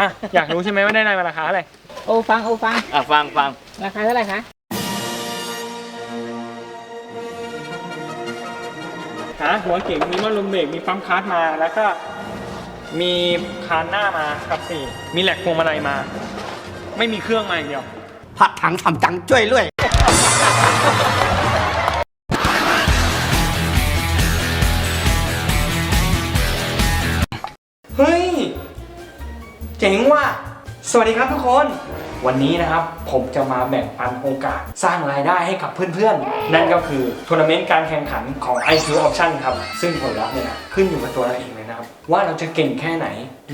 อะอยากรู้ใช่ไหมว่าได้ในราคาเท่าไหร่โอฟังโอฟัง อะฟังฟังราคาเท่าไหร่คะหาหัวเก่งมีมอลลมเบรกมีปั๊มคาร์ดมาแล้วก็มีคานหน้ามาครับสี่มีแหลกพวงมาลัยมา ไม่มีเครื่องมาอย่างเดียว ผักถังทำจังช่วยด้วย เฮ้ย เจ๋งว่ะสวัสดีครับทุกคน วันนี้นะครับผมจะมาแบ่งปันโอกาสสร้างรายได้ให้กับเพื่อนๆ นั่นก็คือทัวร์นาเมนต์การแข่งขันของ IQ Option ครับ ซึ่งผลลัพธ์เนี่ยนะขึ้นอยู่กับตัวเราเองเลยนะครับ ว่าเราจะเก่งแค่ไหน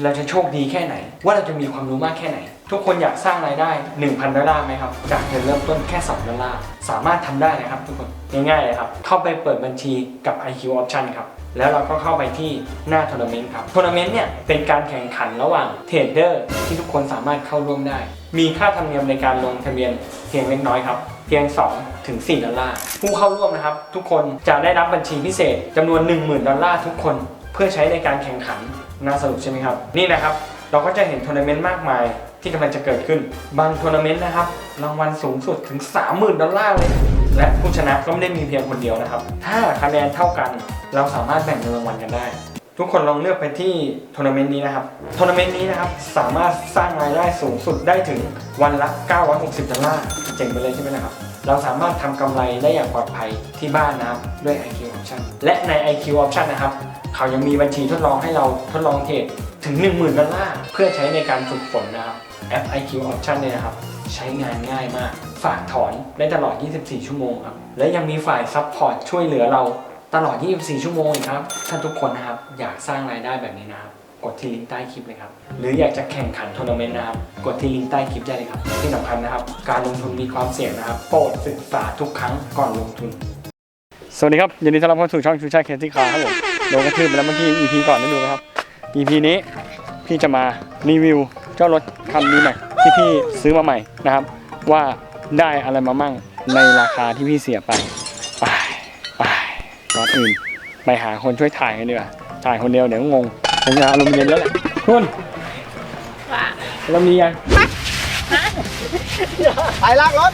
เราจะโชคดีแค่ไหน ว่าเราจะมีความรู้มากแค่ไหน ทุกคนอยากสร้างรายได้ 1,000 ดอลลาร์ไหมครับ จากเงินเริ่มต้นแค่ 2 ดอลลาร์ สามารถทำได้นะครับทุกคน ง่ายๆเลยครับ เข้าไปเปิดบัญชีกับ IQ Option ครับ แล้วเราก็เข้าไปที่หน้าทัวร์นาเมนต์ครับทัวร์นาเมนต์เนี่ยเป็นการแข่งขันระหว่างเทรดเดอร์ที่ทุกคนสามารถเข้าร่วมได้ มีค่าธรรมเนียมในการลงทะเบียนเพียงเล็กน้อยครับเพียง 2 ถึง 4 ดอลลาร์ ผู้เข้าร่วมนะครับ ทุกคนจะได้รับบัญชีพิเศษจำนวน 10,000 ดอลลาร์ทุกคนเพื่อใช้ในการแข่งขันน่าสนุกใช่ไหมครับ นี่นะครับ เราก็จะเห็นทัวร์นาเมนต์มากมายที่กำลังจะเกิดขึ้น บางทัวร์นาเมนต์นะครับ รางวัลสูงสุดถึง 30,000 ดอลลาร์เลย และผู้ชนะก็ไม่ได้มีเพียงคนเดียวนะครับ ถ้าคะแนนเท่ากัน เราสามารถแบ่งเงินรางวัลกันได้ ทุกคนลองเลือกไปที่ทัวร์นาเมนต์นี้นะครับทัวร์นาเมนต์นี้นะครับสามารถสร้างรายได้สูงสุดได้ถึงวันละ 960 ดอลลาร์เจ๋งไปเลยใช่ไหมนะครับ เราสามารถทำกำไรได้อย่างปลอดภัยที่บ้านนะครับด้วย IQ Option และใน IQ Option นะครับ เขายังมีบัญชีทดลองให้เราทดลองเทรดถึง 10,000 ดอลลาร์เพื่อใช้ในการฝึกฝนนะครับแอป IQ Option เนี่ยนะครับใช้งานง่ายมาก ฝากถอนได้ตลอด 24 ชั่วโมงครับ และยังมีฝ่ายซัพพอร์ตช่วยเหลือเรา ตลอด 24 ชั่วโมงครับถ้านทุกคนนะครับ อยากสร้างรายได้แบบนี้นะครับ กดที่ลิงก์ใต้คลิปเลยครับ หรืออยากจะแข่งขันทัวร์นาเมนต์นะครับ กดที่ลิงก์ใต้คลิปได้เลยครับ ที่สำคัญนะครับ การลงทุนมีความเสี่ยงนะครับ โปรดศึกษาทุกครั้งก่อนลงทุน สวัสดีครับ ยินดีต้อนรับเข้าสู่ช่องชูชาเคสที่คาครับผม โดนกระทืบไปแล้วเมื่อกี้ EP ก่อนได้ดูไหมครับ EP นี้พี่จะมารีวิวเจ้ารถคันนี้ใหม่ที่พี่ซื้อมาใหม่นะครับ ว่าได้อะไรมามั่งในราคาที่พี่เสียไป อนอื่น ไปหาคนช่วยถ่ายกันดีกว่าถ่ายคนเดียวเดี๋ยวงงผมจะอารมณ์เย็นแล้วแหละคุณว่าเรามียังไปลากรถ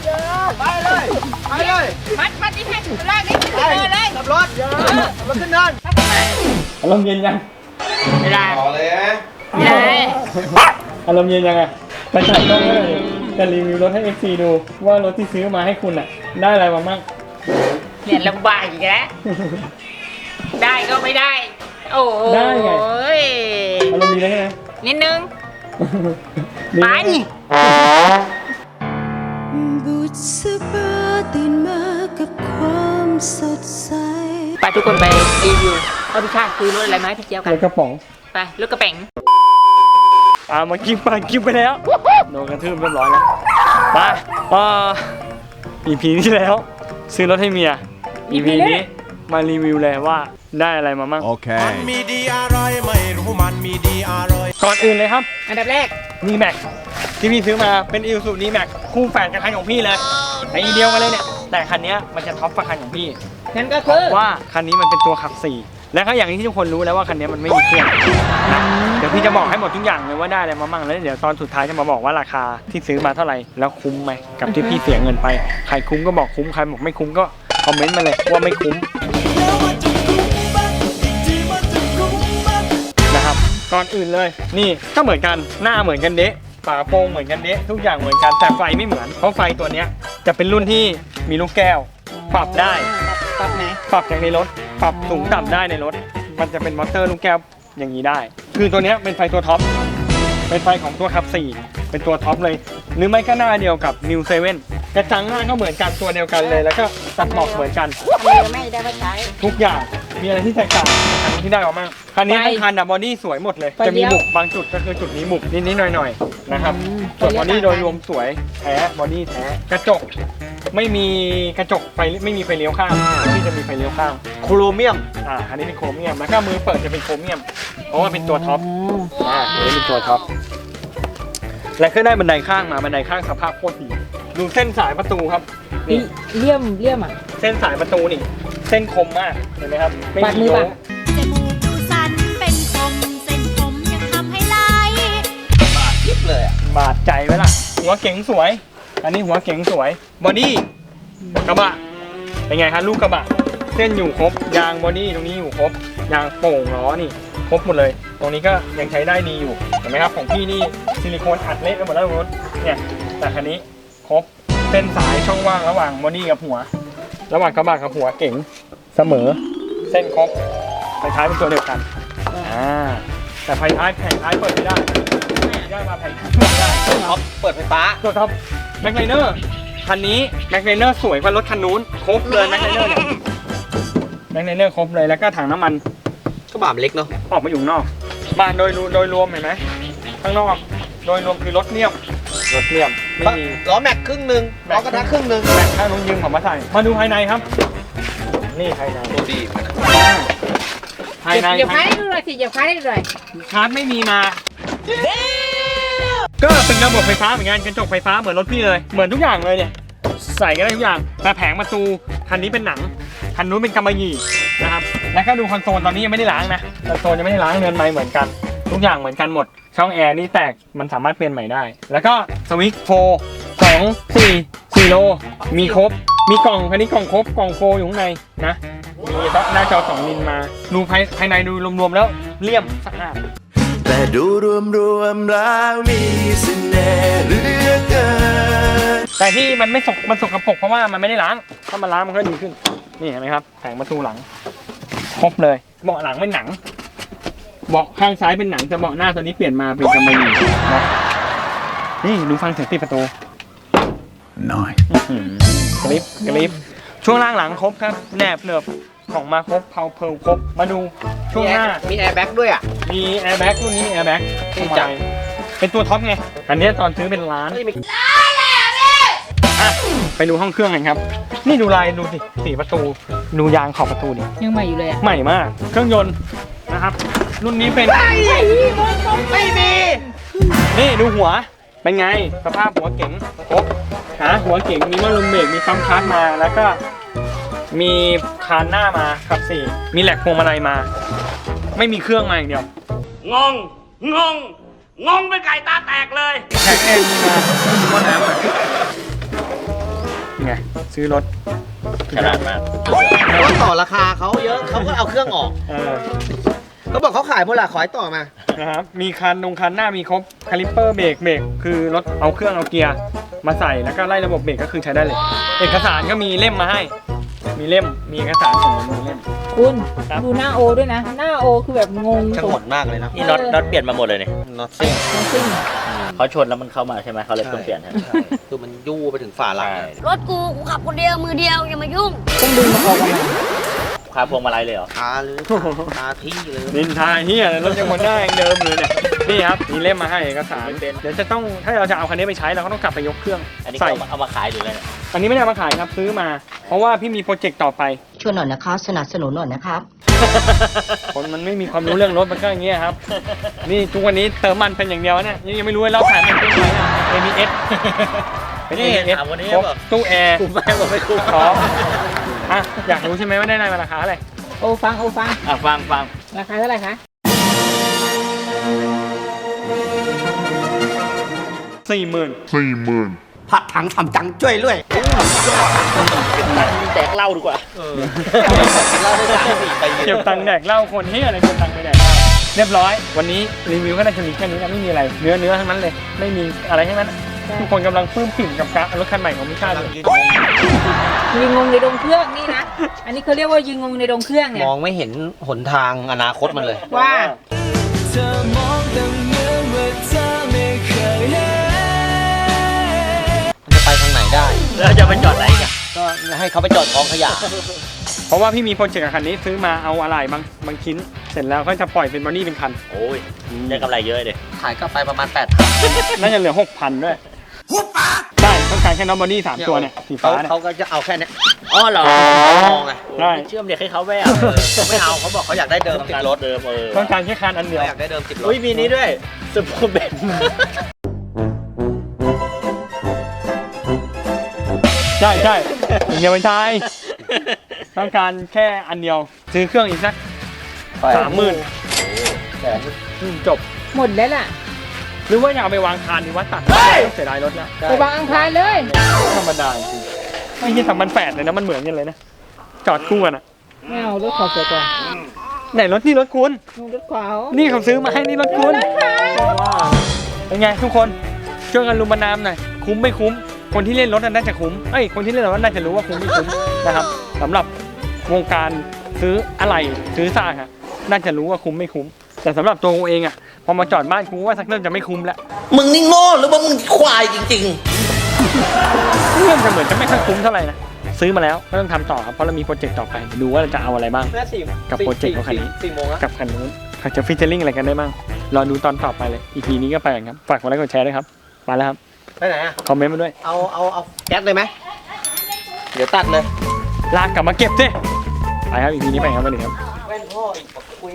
ไปเลยไปเลยมัดมัดที่แท่งแรกนี่ไปเดินเลยขับรถขับรถขึ้นเนินอารมณ์เย็นยังไม่ได้ต่อเลยนะไม่ได้อารมณ์เย็นยังไงไปถ่ายกล้องเลยจะรีวิวรถให้ FC ดูว่ารถที่ซื้อมาให้คุณอะ ได้อะไรมามั่ง เนี่ยลำบากอีกแล้วได้ก็ไม่ได้ โอ้โหได้ไงอารมณ์ดีเลยใช่ไหม นิดนึงดีไปไหมบุษบาตื่นมากับความสดใส ไปทุกคนไปรีวิวเอาพี่ชาติซื้อรถอะไรมาให้พี่เจี๊ยบกันรถกระป๋องไปรถกระแป๋งอ่ามากินไปกินไปแล้วโดนกระทืบเรียบร้อยแล้วมาอ่า EP ที่แล้ว ซื้อรถให้เมีย EP นี้มารีวิวเลยว่าได้อะไรมามั่งมันมีดีอะไรไม่รู้มันมีดีอะไร ก่อนอื่นเลยครับ อันดับแรก นีแม็กที่พี่ซื้อมาเป็นอิลสุนีแม็กคู่แฝดกับคันของพี่เลยไอเดียวกันเลยเนี่ย แต่คันเนี้ยมันจะท็อปกว่าคันของพี่ นั่นก็คือ ว่าคันนี้มันเป็นตัวขับสี่และก็อย่างที่ทุกคนรู้แล้วว่าคันนี้มันไม่มีเครื่องนะเดี๋ยวพี่จะบอกให้หมดทุกอย่างเลยว่าได้อะไรมามั่งแล้วเดี๋ยวตอนสุดท้ายจะมาบอกว่าราคาที่ซื้อมาเท่าไหร่แล้วคุ้มไหมกับที่พี่เสียเงินไปใครคุ้มก็บอกคุ้มใครบอกไม่คุ้มก็ คอมเมนต์มาเลยว่าไม่คุ้มนะครับก่อนอื่นเลยนี่ก็เหมือนกันหน้าเหมือนกันเดะฝาโปรงเหมือนกันเดะทุกอย่างเหมือนกันแต่ไฟไม่เหมือน เพราะไฟตัวเนี้ยจะเป็นรุ่นที่มีลูกแก้ว ปรับได้ปรับไหนปรับจากในรถ ปรับสูงต่ำได้ในรถ มันจะเป็นมอเตอร์ลูกแก้วอย่างนี้ได้ คือตัวเนี้ยเป็นไฟตัวท็อป เป็นไฟของตัวขับ 4 เป็นตัวท็อปเลย หรือไม่ก็หน้าเดียวกับ New 7 กระจังหน้าก็เหมือนกันตัวเดียวกันเลย แล้วก็ตัดหมอกเหมือนกันอันนี้ไม่ได้มาใช้ ทุกอย่างมีอะไรที่แตกต่างจากคันที่ได้ออกมาคันนี้ไฟทั้งคันอะบอดี้สวยหมดเลย ไฟจะมีเลี้ยว หมุกบางจุดก็คือจุดนี้หมุกนิดๆหน่อยๆนะครับอืมส่วนไฟบเลี้อยวดี้โดยต่างกันรวมสวยแท้บอดี้แท้กระจกไม่มีกระจกไฟไม่มีไฟเลี้ยวข้างที่จะมีไฟเลี้ยวข้างโครเมียม อ่าอันนี้เป็นโครเมียมแล้วก็มือเปิดจะเป็นโครเมียมเพราะว่าเป็นตัวท็อปอ่าอันนี้เป็นตัวท็อปและก็ได้บันไดข้างมาบันไดข้างสภาพโคตรดี ดูเส้นสายประตูครับ นี่เลี่ยมเลี่ยมอะ เส้นสายประตูนี่ เส้นคมมากเห็นไหมครับ ไม่ปัดมืมีอโยป่ะงจมูกดูสันเป็นคมเส้นผมยังทำให้ไหลเลยอะบาดใจไหมล่ะ หัวเก๋งสวย อันนี้หัวเก๋งสวย บอดี้กระบะ เป็นไงครับลูกกระบะ เส้นอยู่ครบ ยางบอดี้ตรงนี้อยู่ครบ ยางโป่งล้อนี่ ครบหมดเลย ตรงนี้ก็ยังใช้ได้ดีอยู่ เห็นไหมครับของพี่นี่ซิลิโคนอัดเละไปหมดแล้วรถเนี่ยแต่คันนี้ ครบเส้นสายช่องว่างระหว่างบอดี้กับหัว ระหว่างกระบะกับหัวเก๋งเสมอ เส้นครบไฟท้ายเป็นตัวเดียวกันอ่าแต่ไฟท้ายแผงท้ายเปิดไม่ได้ได้มาแผงท้ายเปิดไม่ได้เขาเปิดไฟฟ้าตัวท็อปแม็กไนเนอร์คันนี้แม็กไนเนอร์สวยกว่ารถคันนู้นครบเลยแม็กไนเนอร์เนี่ยแม็กไนเนอร์ครบเลยแล้วก็ถังน้ำมันก็บ่ามเล็กเนาะออกมาอยู่ข้างนอก บ้านโดยรวมโดยรวมเห็นไหมข้างนอก โดยรวมคือรถเนียม รถเนียมไม่มีล้อแม็กครึ่งหนึ่งล้อกระทะครึ่งหนึ่งแม็กข้างนู้นยืมผมมาใส่มาดูภายในครับ นี่ภายในดูดีเหมือนกันนะภายในอย่าพายให้ดูหน่อยสิอย่าพายให้ดูหน่อยชาร์จไม่มีมาก็เป็นระบบไฟฟ้าเหมือนกันกระจกไฟฟ้าเหมือนรถพี่เลย เหมือนทุกอย่างเลยเนี่ยใส่กันได้ทุกอย่าง แต่แผงประตูคันนี้เป็นหนังคันนู้นเป็นกำมะหยี่นะครับแล้วก็ดูคอนโซลตอนนี้ยังไม่ได้ล้างนะคอนโซลยังไม่ได้ล้างเรือนไม้เหมือนกัน ทุกอย่างเหมือนกันหมด ช่องแอร์นี่แตกมันสามารถเปลี่ยนใหม่ได้ แล้วก็สวิตช์โฟร์สองสี่สี่โล มีครบ มีกล่องคันนี้กล่องครบกล่องโฟร์อยู่ข้างในนะ มีหน้าจอสองมิลมา ดูภายภายในดูรวมๆแล้วเลี่ยมสะอาดแต่ดูรวมรวมๆแล้วมีเสน่ห์เหลือเกินแต่ที่มันไม่สกมันสกปรกเพราะว่ามันไม่ได้ล้างถ้ามันล้างมันก็ดีขึ้น นี่เห็นไหมครับแผงประตูหลัง ครบเลยเบาะหลังเป็นหนัง เบาะข้างซ้ายเป็นหนังแต่เบาะหน้าตัวนี้เปลี่ยนมาเป็นกำมะหยี่นะนี่ดูฟังเสียงตีประตูน้อยอื้อหือกริบกริบช่วงล่างหลังครบครับแนบเหนือบของมาครบเพาเพลครบมาดูช่วงหน้ามีแอร์แบ็กด้วยอะมีแอร์แบ็กรุ่นนี้มีแอร์แบ็กเท่จังเป็นตัวท็อปไงอันนี้ตอนซื้อเป็นล้านเฮ้ยมีอะไปดูห้องเครื่องกันครับ นี่ดูลายดูสิสีประตู ดูยางขอบประตูดิยังใหม่อยู่เลยอะใหม่มาก เครื่องยนต์ นะครับ รุ่นนี้เป็น ไม่มี นี่ดูหัว เป็นไง สภาพหัวเก๋งครบหาหัวเก๋งมีมอลลุมเบรกมีปั๊มคลัสมาแล้วก็ มีคานหน้ามาขับสี่มีแหลกพวงมาลัยมา ไม่มีเครื่องมาอย่างเดียวงง งง งงเป็นไก่ตาแตกเลย แท็กเองมีมาหมดแล้วไงซื้อรถขนาดมาก เขาต่อราคาเขาเยอะเขาก็เอาเครื่องออก เออ เขาบอกเขาขายหมดละขอให้ต่อมา นะครับมีคันนงคันหน้ามีครบคาลิปเปอร์เบรกเบรกคือรถเอาเครื่องเอาเกียร์มาใส่แล้วก็ไล่ระบบเบรกก็คือใช้ได้เลย เอกสารก็มีเล่มมาให้ มีเล่มมีเอกสารของมีเล่ม คุณครับ ดูหน้าโอด้วยนะ หน้าโอคือแบบงงช่างหดมากเลยนะนี่น็อตน็อตเปลี่ยนมาหมดเลยเนี่ยน็อตซิ่งทั้งสิ้นเขาชนแล้วมันเข้ามาใช่ไหมเขาเลยต้องเปลี่ยนใช่ไหมคือมันยู่ไปถึงฝาหลังใช่อะรถกูกูขับคนเดียวมือเดียวอย่ามายุ่งต้องดึงมันออกมาใหม่ คาพวงมาลัยเลยเหรอ คาเลยคาที่เลยนินทาเฮียรถยังวนได้ยังเดิมเลยเนี่ยนี่ครับมีเล่มมาให้เอกสารเดี๋ยวจะต้องถ้าเราจะเอาคันนี้ไปใช้เราก็ต้องกลับไปยกเครื่องอันนี้ใส่เขาเอามาเอามาขายหรืออะไรเนี่ยอันนี้ไม่ได้เอามาขายครับซื้อมา เพราะว่าพี่มีโปรเจกต์ต่อไปช่วยหน่อยนะครับสนับสนุนหน่อยนะครับคนมันไม่มีความรู้เรื่องรถมันก็อย่างเงี้ยครับ นี่ทุกวันนี้เติมมันเป็นอย่างเดียวเนี่ยยังยังไม่รู้เลยเราขายมันเป็นอะไรอะ ABS เป็นนี่ ABS ถามวันนี้ครบแบบตู้แอร์คุ้มไหมบอกไม่คุ้มพร้อม อะอยากรู้ใช่ไหมว่าได้ในราคาอะไรโอฟังโอฟัง อะฟังฟังราคาเท่าไหร่คะสี่หมื่นผัดถังทำจังช่วยด้วยแตกเหล้าดีกว่าเล่าได้สามสี่ปีเก็บตังค์แดกเหล้าคนเฮียอะไรเก็บตังค์ไปแดกเหล้าเรียบร้อย วันนี้รีวิวก็ได้จะมีแค่นี้นะไม่มีอะไร เนื้อเนื้อทั้งนั้นเลย ไม่มีอะไรทั้งนั้น ทุกคนกำลังปลื้มปิ่มกับการรถคันใหม่ของมิชาเลยยืนงงในดงเครื่องนี่นะ อันนี้เขาเรียกว่ายืนงงในดงเครื่องเนี่ย มองไม่เห็นหนทางอนาคตมันเลย ว่ามันจะไปทางไหนได้ แล้วจะไปจอดไหนกันก็ให้เขาไปจอดกองขยะ เพราะว่าพี่มีโปรเจกต์กับคันนี้ซื้อมาเอาอะไรบางบางชิ้น เสร็จแล้วก็จะปล่อยเป็นบอดี้เป็นคัน โอ้ยได้กำไรเยอะเลยขายกลับไปประมาณ8ปดน่าจะเหลือหก พันด้วยใช่ต้องการแค่น้องบอดี้สามตัวเนี่ยสีเขาฟ้าเนี่ย เขาก็จะเอาแค่เนี้ยอ๋อเหรอมองไงได้เชื่อมเด็กให้เขาไม่เอาไม่เอาเขาบอกเขาอยากได้เดิมติดรถเดิมเออต้องการแค่คันอันเดียวเขาอยากได้เดิมติดรถอุ้ยมีนี้ด้วยสปูเบนใช่ใช่ถึงเดียวเป็นชายต้องการแค่อันเดียว ซื้อเครื่องอีกสักสามหมื่นจบหมดแล้วล่ะ รือว่าอยากเอาไปวางคานดีว่าตัดเสียดายรถแล้วไปวางอังคารเลยธรรมดาจริงไม่ใช่ทำมันแฝดเลยนะมันเหมือนกันเลยนะจอดคู่กันอะไม่เอารถขอเสียก่อนไหนรถนี่รถคุณรถขวาวนี่เขาซื้อมาให้นี่รถคุณเป็นไงทุกคนช่วยกันรุมประนามหน่อยคุ้มไม่คุ้ม คนที่เล่นรถน่าจะคุ้มเอ้ยคนที่เล่นรถน่าจะรู้ว่าคุ้มไม่คุ้มนะครับสำหรับวงการซื้ออะไรซื้อซากอะน่าจะรู้ว่าคุ้มไม่คุ้ม แต่สำหรับตัวกูเองอะพอมาจอดบ้านกูว่าสักเริ่มจะไม่คุ้มแล้วมึงนี่โง่หรือว่ามึงควายจริงๆเริ่มจะเหมือนจะไม่ค่อยคุ้มเท่าไหร่นะซื้อมาแล้วก็ต้องทำต่อครับเพราะเรามีโปรเจกต์ต่อไปดูว่าเราจะเอาอะไรบ้างกับโปรเจกต์ของคันนี้ สี่โมงอะ กับคันนู้นเขาจะฟิชเชอร์ลิงอะไรกันได้บ้างรอดูตอนต่อไปเลย อีพีนี้ก็ไปกันครับ ฝากกดไลค์กดแชร์ด้วยครับมาแล้วครับ ไปไหนอะคอมเมนต์มาด้วย เอาเอาเอาแก๊สเลยไหมเดี๋ยวตัดเลย ลากกลับมาเก็บสิไปครับอีพีนี้ไปครับวันนี้ครับ แว่นพ่ออีกบอกคุย